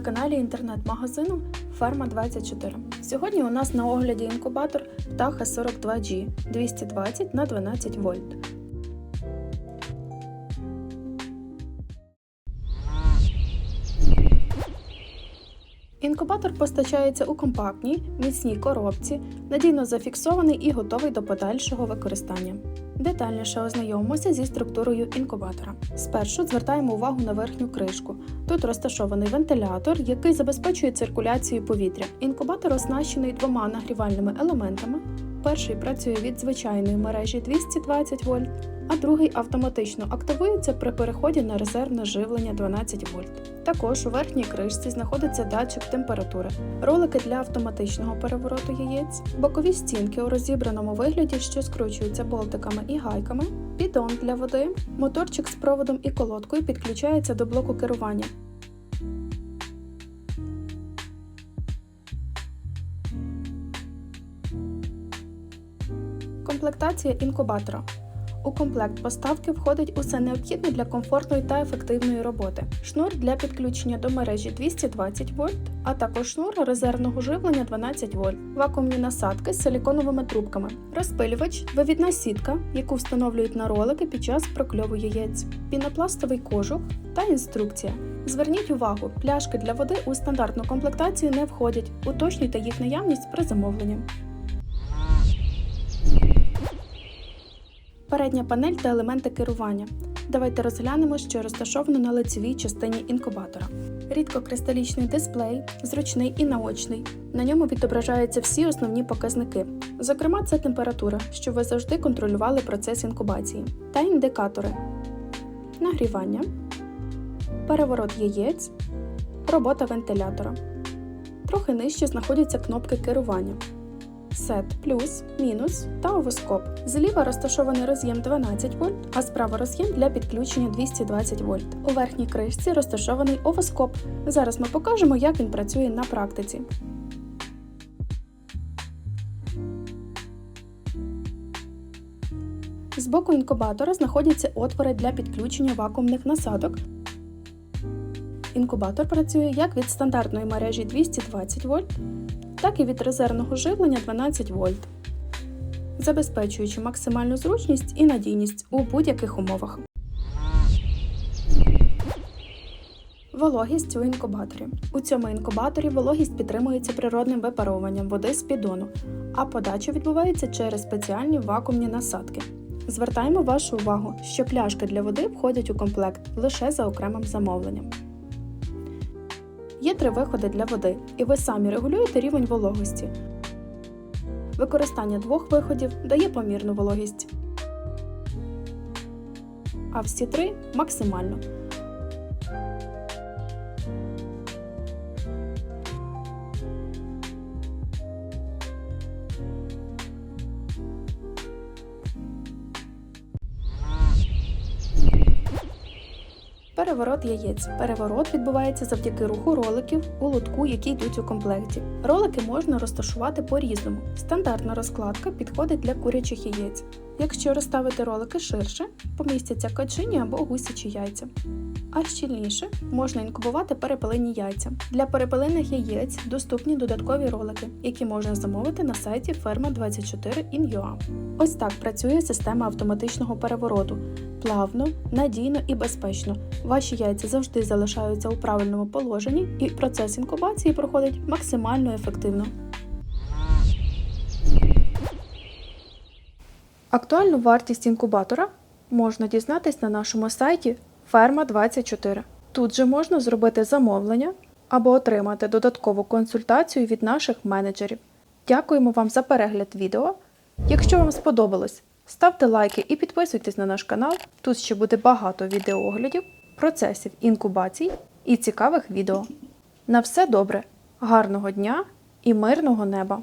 каналі інтернет-магазину Ферма 24. Сьогодні у нас на огляді інкубатор Птаха 42G 220 на 12 вольт. Інкубатор постачається у компактній, міцній коробці, надійно зафіксований і готовий до подальшого використання. Детальніше ознайомимося зі структурою інкубатора. Спершу звертаємо увагу на верхню кришку. Тут розташований вентилятор, який забезпечує циркуляцію повітря. Інкубатор оснащений двома нагрівальними елементами. Перший працює від звичайної мережі 220 вольт, а другий автоматично активується при переході на резервне живлення 12 вольт. Також у верхній кришці знаходиться датчик температури, ролики для автоматичного перевороту яєць, бокові стінки у розібраному вигляді, що скручуються болтиками і гайками, піддон для води, моторчик з проводом і колодкою підключається до блоку керування. Комплектація інкубатора. У комплект поставки входить усе необхідне для комфортної та ефективної роботи: шнур для підключення до мережі 220 вольт, а також шнур резервного живлення 12 вольт, вакуумні насадки з силіконовими трубками, розпилювач, вивідна сітка, яку встановлюють на ролики під час прокльову яєць, пінопластовий кожух та інструкція. Зверніть увагу, пляшки для води у стандартну комплектацію не входять. Уточнюйте їх наявність при замовленні. Передня панель та елементи керування. Давайте розглянемо, що розташовано на лицевій частині інкубатора. Рідкокристалічний дисплей, зручний і наочний. На ньому відображаються всі основні показники. Зокрема, це температура, щоб ви завжди контролювали процес інкубації, та індикатори, нагрівання, переворот яєць, робота вентилятора. Трохи нижче знаходяться кнопки керування. Сет плюс, мінус та овоскоп. Зліва розташований роз'єм 12 вольт, а справа роз'єм для підключення 220 вольт. У верхній кришці розташований овоскоп. Зараз ми покажемо, як він працює на практиці. З боку інкубатора знаходяться отвори для підключення вакуумних насадок. Інкубатор працює як від стандартної мережі 220 вольт, так і від резервного живлення 12 вольт, забезпечуючи максимальну зручність і надійність у будь-яких умовах. Вологість у інкубаторі. У цьому інкубаторі вологість підтримується природним випаровуванням води з піддону, а подача відбувається через спеціальні вакуумні насадки. Звертаємо вашу увагу, що пляшки для води входять у комплект лише за окремим замовленням. Є три виходи для води, і ви самі регулюєте рівень вологості. Використання двох виходів дає помірну вологість. А всі три максимально. Переворот яєць. Переворот відбувається завдяки руху роликів у лотку, які йдуть у комплекті. Ролики можна розташувати по-різному. Стандартна розкладка підходить для курячих яєць. Якщо розставити ролики ширше, помістяться качині або гусячі яйця. А щільніше можна інкубувати перепелині яйця. Для перепелиних яєць доступні додаткові ролики, які можна замовити на сайті ferma24in.ua. Ось так працює система автоматичного перевороту. Плавно, надійно і безпечно. Ваші яйця завжди залишаються у правильному положенні, і процес інкубації проходить максимально ефективно. Актуальну вартість інкубатора можна дізнатись на нашому сайті Ферма24. Тут же можна зробити замовлення або отримати додаткову консультацію від наших менеджерів. Дякуємо вам за перегляд відео. Якщо вам сподобалось, ставте лайки і підписуйтесь на наш канал. Тут ще буде багато відеооглядів, процесів інкубацій і цікавих відео. На все добре, гарного дня і мирного неба!